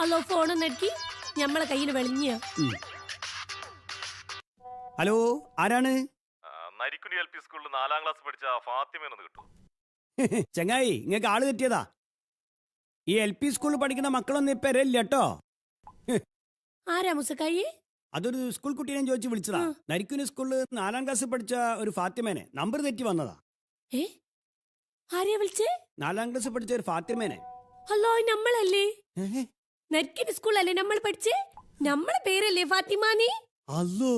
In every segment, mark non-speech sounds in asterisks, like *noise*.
അല്ലോ ഫോൺ നെക്കി ഞമ്മളെ കയ്യിൽ വെളിഞ്ഞ ഹലോ ആരാണ്? നരിക്കുനി എൽ പി സ്കൂളിൽ നാലാം ക്ലാസ് പഠിച്ച ഫാത്തിമയെന്ന് കിട്ടും. *laughs* ചങ്ങായി നിങ്ങൾക്ക് ആൾ തെറ്റിയതാ ഈ എൽ പി സ്കൂളിൽ പഠിക്കുന്ന മക്കളൊന്നും ഇപ്പൊ ഇല്ല കേട്ടോ. ആരാ മുസക്കായി? അതൊരു സ്കൂൾ കുട്ടീനെ ചോദിച്ചു വിളിച്ചതാ. നരിക്കുനി സ്കൂളിൽ നാലാം ക്ലാസ് പഠിച്ച ഒരു ഫാത്തിമേനെ. നമ്പർ തെറ്റി വന്നതാ. ഏ? ആരെയാ വിളിച്ചേ? നാലാം ക്ലാസ് പഠിച്ച ഒരു ഫാത്തിമേനെ. ഹലോ നമ്മളല്ലേ? ഏഹ്, നരിക്കിന് സ്കൂളല്ലേ നമ്മൾ പഠിച്ചേ? നമ്മളെ പേരല്ലേ ഫാത്തിമാനി അല്ലോ.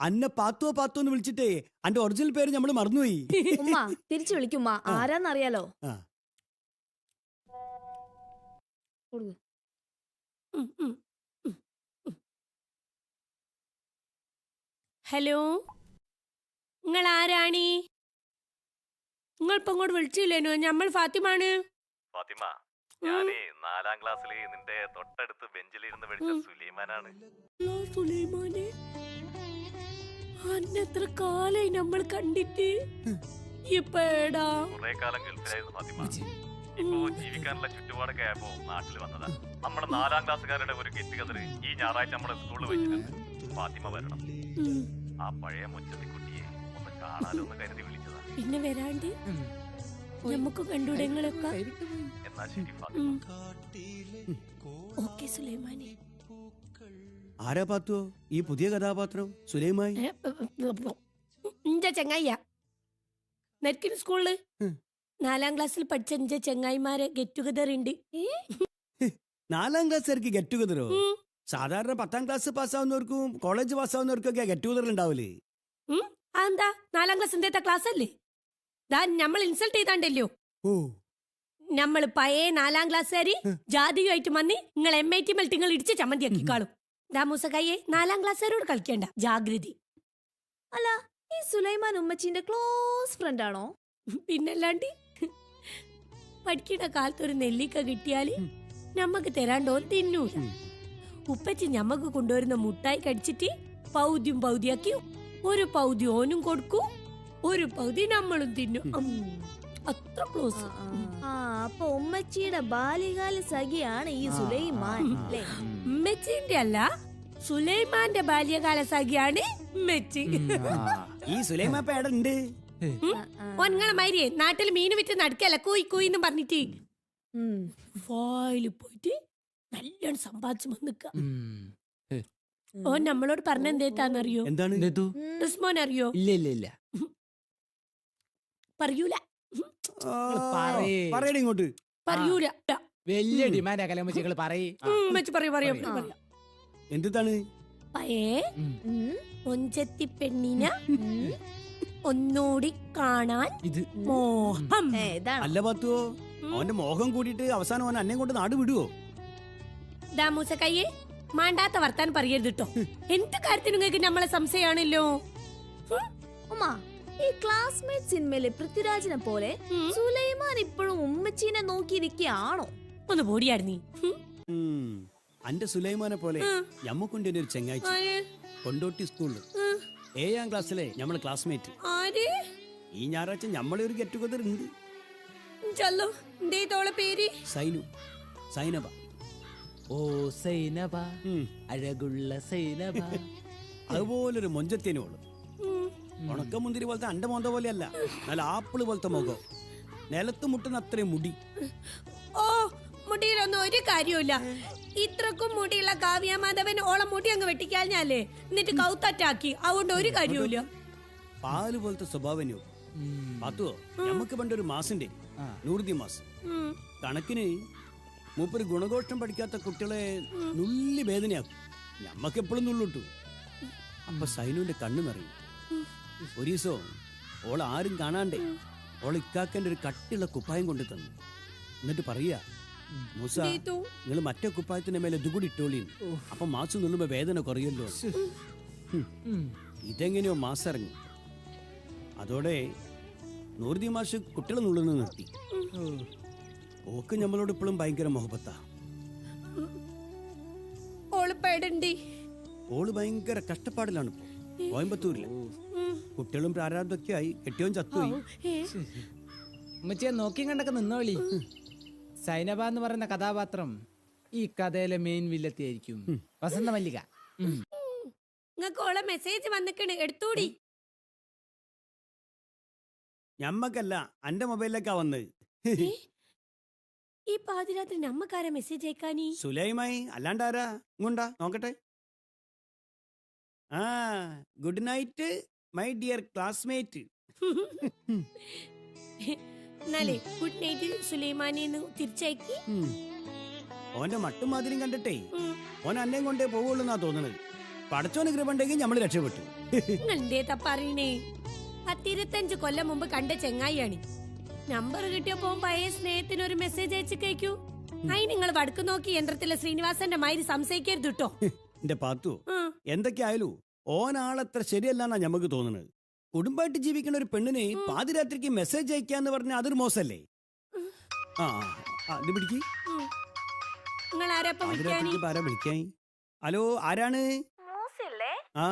അന്ന പാത്തോ പാത്തോ എന്ന് വിളിച്ചിട്ടേ. അന്റെ ഒറിജിനൽ പേര് നമ്മൾ മറന്നുപോയി. ഉമ്മ തിരിച്ചു വിളിക്കുമ്മ ആ. ആരാന്നറിയാലോ. ഹലോ നിങ്ങൾ ആരാണി നിങ്ങൾ ഇപ്പൊ ഇങ്ങോട്ട് വിളിച്ചില്ലേനോ? നമ്മൾ ഫാത്തിമാണ് ഫാത്തിമ. ഞാനേ നാലാം ക്ലാസ്സിൽ നിന്റെ തൊട്ടടുത്ത് ബെഞ്ചിലിരുന്ന് പഠിച്ച. സുലൈമാനാണ്. സുലൈമാനെ അന്നെത്ര കാലായി നമ്മൾ കണ്ടിട്ട്? ഇപ്പേടാ കുറെ കാലം ഗൾഫിലായിരുന്നു ഫാത്തിമ. ഇപ്പോ ജീവിക്കാനുള്ള ചുറ്റുപാടൊക്കെ ആയപ്പോ നാട്ടിൽ വന്നതാ. നമ്മുടെ നാലാം ക്ലാസ്സുകാരുടെ ഒരു ഗെറ്റ് ടുഗദർ ഈ ഞായറാഴ്ച നമ്മുടെ സ്കൂളിൽ വെച്ചിട്ടുണ്ട്. ഫാത്തിമ വരണം. ആ പഴയ മുച്ചത്തിക്കുട്ടിയെ ഒന്ന് കാണാനൊന്ന് കരുതി വിളിച്ചതാ. പിന്നെ വരാണ്ട്? നമുക്ക് കണ്ടൂടെ നിങ്ങളൊക്കെ എന്നാ ശരി. ഓക്കെ സുലൈമാനെ. ആരാ പാത്തോ ഈ പുതിയ കഥാപാത്രം സുലൈമായി? ഇഞ്ച ചെങ്ങായിയാ? നെറ്റിന് സ്കൂളിൽ. നാലാം ക്ലാസ്സിൽ പഠിച്ച ഇഞ്ച ചെങ്ങായിമാരെ ഗെറ്റ് ടുഗദർ ഉണ്ട് നാലാം ക്ലാസ്സുകാർക്ക് ഗെറ്റ് ടുഗദറോ സാധാരണ പത്താം ക്ലാസ് പാസ്സാവുന്നവർക്കും കോളേജ് പാസ്സാവുന്നവർക്കൊക്കെ ഗെറ്റ് ടുഗദർ ഉണ്ടാവില്ലേ? അതെന്താ? നാലാം ക്ലാസ് എന്തേത്ത ക്ലാസ് അല്ലേ? ദാ നമ്മൾ ഇൻസൾട്ട് ചെയ്താണ്ടല്ലോ. ഓ. നമ്മൾ പഴയ നാലാം ക്ലാസ്സുകാരി ജാതിയുമായിട്ട് വന്ന് നിങ്ങൾ എം ഐ ടി മൽട്ടിങ്ങൾ ഇടിച്ച് ചമ്മന്തിയാക്കി കാണും ദാ കയ്യെ നാലാം ക്ലാസ്സുകാരോട് കളിക്കണ്ട ജാഗ്രതി. അല്ല ഈ സുലൈമാൻ ഉമ്മച്ചിന്റെ ക്ലോസ് ഫ്രണ്ട് ആണോ? പിന്നല്ലാണ്ട് പഠിക്കുന്ന കാലത്ത് ഒരു നെല്ലിക്ക കിട്ടിയാൽ നമ്മക്ക് തരാണ്ടോ തിന്നൂല. ഉപ്പച്ചി ഞമ്മക്ക് കൊണ്ടുവരുന്ന മുട്ടായി കടിച്ചിട്ട് പൗദ്യം പൗതിയാക്കി ഒരു പൗതി ഓനും കൊടുക്കും ഒരു പൗതി നമ്മളും തിന്നും. അത്ര ക്ലോസ് ആ അപ്പൊ ഉമ്മച്ചിയുടെ ബാല്യകാല സഖിയാണ് ഈ സുലൈമാൻ അല്ലേ? ഉമ്മച്ചിന്റെ അല്ല സുലൈമാന്റെ ബാല്യകാല സഖിയാണ് ഉമ്മച്ചി. ഈ സുലൈമാ പേടുണ്ട് ഉണ്ട്? മാരിയെ നാട്ടിൽ മീൻ വിറ്റ് നടക്കല്ല കൂയി കൂയി എന്ന് പറഞ്ഞിട്ട്. വായിൽ വായിൽ പോയിട്ട് നല്ലോണം സമ്പാദിച്ചു വന്നിക്ക ഓ നമ്മളോട് പറഞ്ഞ എന്തേത്താന്നറിയോ എന്താണ് എന്തെത്തു ഉം. അറിയോ ഇല്ല ഇല്ല ഇല്ല. പറയൂല. ആ, പറയ്. പറയടി ഇങ്ങോട്ട്. പറയൂല. വലിയ ഡിമാൻഡ് കലമ്പച്ചികൾ പറയ്. എന്താണ് പയേ പെണ്ണിന ഉം. ഒന്നൂടി കാണാൻ ഇത്. മോഹം. അല്ല പാത്തുവോ. അവന്റെ മോഹം കൂടിയിട്ട് അവസാനം അവൻ അന്നെ കൊണ്ട് നാട് വിടുവോ? ദാമൂസ കയ്യേ മാണ്ടാത്ത വർത്താൻ പറയരുത് കേട്ടോ എന്ത് കാര്യത്തിനും നിങ്ങൾക്ക് നമ്മളെ സംശയമാണല്ലോ? ഉം. ക്ലാസ്മേറ്റ് സിനിമയിലെ പൃഥ്വിരാജിനെ പോലെ സുലൈമാൻ ഇപ്പോഴും ഉമ്മച്ചീനെ നോക്കിയിരിക്കുകയാണോ? ഒന്ന് ബോഡിയായിരുന്നീ. അന്റെ സുലൈമാനെ പോലെ ഞമ്മക്കുണ്ട് ഒരു ചെങ്ങാഴ്ച കൊണ്ടോട്ടി സ്കൂളിൽ ഏഴാം ക്ലാസ്സിലെ ഞമ്മൾ ക്ലാസ്മേറ്റ് ആര്? ഈ ഞായറാഴ്ച ഞമ്മളെ ഒരു ഗെറ്റ് ടുഗദർ ഉണ്ട്. ചല്ലോ എന്തേ തോളെ പേര്. സൈനു. സൈനബ. ഓ സൈനബ. അഴകുള്ള സൈനബ. *laughs* അതുപോലൊരു മൊഞ്ചത്തേനോൾ. ഉം. ഉണക്ക മുന്തിരി പോലത്തെ അണ്ട മോന്ത പോലെയല്ല. നല്ല ആപ്പിൾ പോലത്തെ മുഖം. നിലത്ത് മുട്ടുന്ന അത്രയും മുടി. ഓ മുടിയിലൊന്നും ഒരു കാര്യമില്ല ഇത്രക്കും മുടിയുള്ള കാവ്യ മാധവൻ ഓളെ മുടി അങ്ങ് വെട്ടിക്കാഞ്ഞാലേ എന്നിട്ട് കൗത്തറ്റാക്കി. അതുകൊണ്ട് ഒരു കാര്യമില്ല പാൽ പോലത്തെ സ്വഭാവനോ നമുക്ക് പണ്ട് ഒരു മാസിന്റെ നൂറുദി നൂറുതി മാസം. കണക്കിന് മൂപ്പര് ഗുണഘോഷം പഠിക്കാത്ത കുട്ടികളെ നുള്ളി വേദനയാക്കും. ഞമ്മക്ക് എപ്പോഴും നുള്ളിട്ടു. അപ്പൊ സൈനുവിന്റെ കണ്ണു നിറയും. ഒരു ദിവസം ഓൾ ആരും കാണാണ്ടേ ഓൾ ഇക്കാക്കന്റെ ഒരു കട്ടിയുള്ള കുപ്പായം കൊണ്ടു തന്നു. എന്നിട്ട് പറയാ മൂസ നിങ്ങൾ മറ്റേ കുപ്പായത്തിന്റെ മേലെ ഇതുകൂടി ഇട്ടോളി. അപ്പൊ മാസം നിന്നുമ്പോ വേദന കുറയല്ലോ ഇതെങ്ങനെയോ മാസം ഇറങ്ങി അതോടെ നൂറുദി മാഷ് കുട്ടികളെ നുള്ളുന്നത് നിർത്തി. ഓക്ക് നമ്മളോട് ഇപ്പോഴും ഭയങ്കര മോഹബത്താ. ഓൾ ഭയങ്കര കഷ്ടപ്പാടിലാണ് ഇപ്പൊ കോയമ്പത്തൂരിൽ. കുട്ടികളും പ്രാരാബ്ദൊക്കെ ആയി. കെട്ടിയോൻ ചത്തുപോയി. ഉമ്മച്ചിയെ നോക്കിയും കണ്ടൊക്കെ നിന്നോളി സൈനബ എന്ന് പറയുന്ന കഥാപാത്രം ഈ കഥയിലെ മെയിൻ വില്ലത്തി ആയിരിക്കും വസന്ത മല്ലിക നിങ്ങൾക്ക് ഓളെ മെസ്സേജ് വന്നിക്കണ്. എടുത്തൂടി. ഞമ്മക്കല്ല അന്റെ മൊബൈലിലേക്കാ വന്നത്. ഈ പാതിരാത്രി നമ്മക്കാരാ മെസ്സേജ് അയക്കാനീ? സുലൈമായി അല്ലാണ്ടാരാ? ഇങ്ങോണ്ടാ നോക്കട്ടെ. ആ good night my dear classmate എന്നാലേ ഗുഡ് നൈറ്റ് സുലൈമാനിന്ന് തിരിച്ചയക്കി. ഓന്റെ മട്ടും മാതിരിയും കണ്ടിട്ടേ. ഓൻ അന്നേം കൊണ്ടേ പോവുള്ളൂ എന്നാ തോന്നുന്നത് പടച്ചോന് കൃപണ്ടെങ്കിൽ നമ്മൾ രക്ഷപ്പെട്ടു. എന്തേ തപ്പറിയണേ പറയണേ? പത്തിരുത്തഞ്ച് കൊല്ലം മുമ്പ് കണ്ട ചെങ്ങായിയാണ്. നമ്പർ കിട്ടിയപ്പോ പഴയ സ്നേഹത്തിന് ഒരു മെസ്സേജ് അയച്ചു കേക്കൂ. അയി നിങ്ങൾ വടക്ക് നോക്കി യന്ത്രത്തിലെ ശ്രീനിവാസന്റെ മാതിരി സംശയിക്കരുത് കേട്ടോ എന്റെ പാത്തു. ഉം. എന്തൊക്കെ ആയാലും ഓനാളത്ര ശരിയല്ലാന്നാ ഞമ്മക്ക് തോന്നുന്നത്. കുടുംബമായിട്ട് ജീവിക്കുന്ന ഒരു പെണ്ണിനെ പാതിരാത്രിക്ക് മെസ്സേജ് അയക്കാന്ന് പറഞ്ഞാൽ അതൊരു മോശല്ലേ? ആ പിടിക്ക്. പാതിരാത്രിക്ക് ആരാ വിളിക്കാൻ? ഹലോ ആരാണ്? മൂസല്ലേ? ആ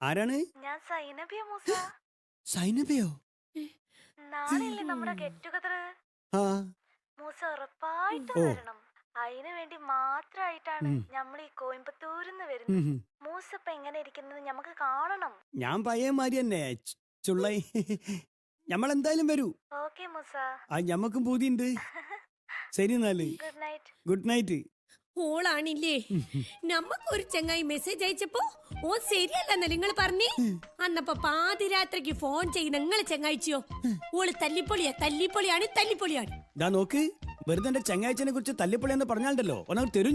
ആരാണ്? ഞാൻ സൈനബിയ മൂസ. സൈനബയോ? നാളെയല്ലേ നമ്മുടെ ഗെറ്റ് ടുഗദർ ആ. മൂസ ഉറപ്പായിട്ടും. വരണം. അതിനു വേണ്ടി മാത്രമായിട്ടാണ്. നമ്മൾ ഈ കോയമ്പത്തൂരിന്ന് വരുന്നത്. ഉം, ഉം. മൂസ ഇപ്പൊ എങ്ങനെ ഇരിക്കുന്നത് നമുക്ക് കാണണം. ഞാൻ പയ്യ മാതിരി തന്നെ ചുള്ളൈ. *laughs* നമ്മൾ എന്തായാലും വരൂ. ഓക്കെ മൂസ. ആ ഞമ്മക്കും പൂതിയുണ്ട്. *laughs* ശരി എന്നാൽ. ഗുഡ് നൈറ്റ് ഗുഡ് നൈറ്റ് ഓളാണില്ലേ. *laughs* നമ്മക്ക് ഒരു ചങ്ങായി മെസ്സേജ് അയച്ചപ്പോ ഓ ശരിയല്ലെന്ന നിങ്ങൾ പറഞ്ഞേ? അന്നപ്പോ പാതിരാത്രിക്ക് ഫോൺ ചെയ്യുന്ന നിങ്ങൾ ചങ്ങായിച്ചോ ഓൾ തല്ലിപ്പൊളിയാ തല്ലിപ്പൊളിയാണ് തല്ലിപ്പൊളിയാണ്. നോക്ക്. വെറുതെ എന്റെ ചങ്ങാഴ്ചനെ കുറിച്ച് തല്ലിപ്പൊളി എന്ന് പറഞ്ഞാലുണ്ടല്ലോ. ഒന്നങ്ങൾ തരും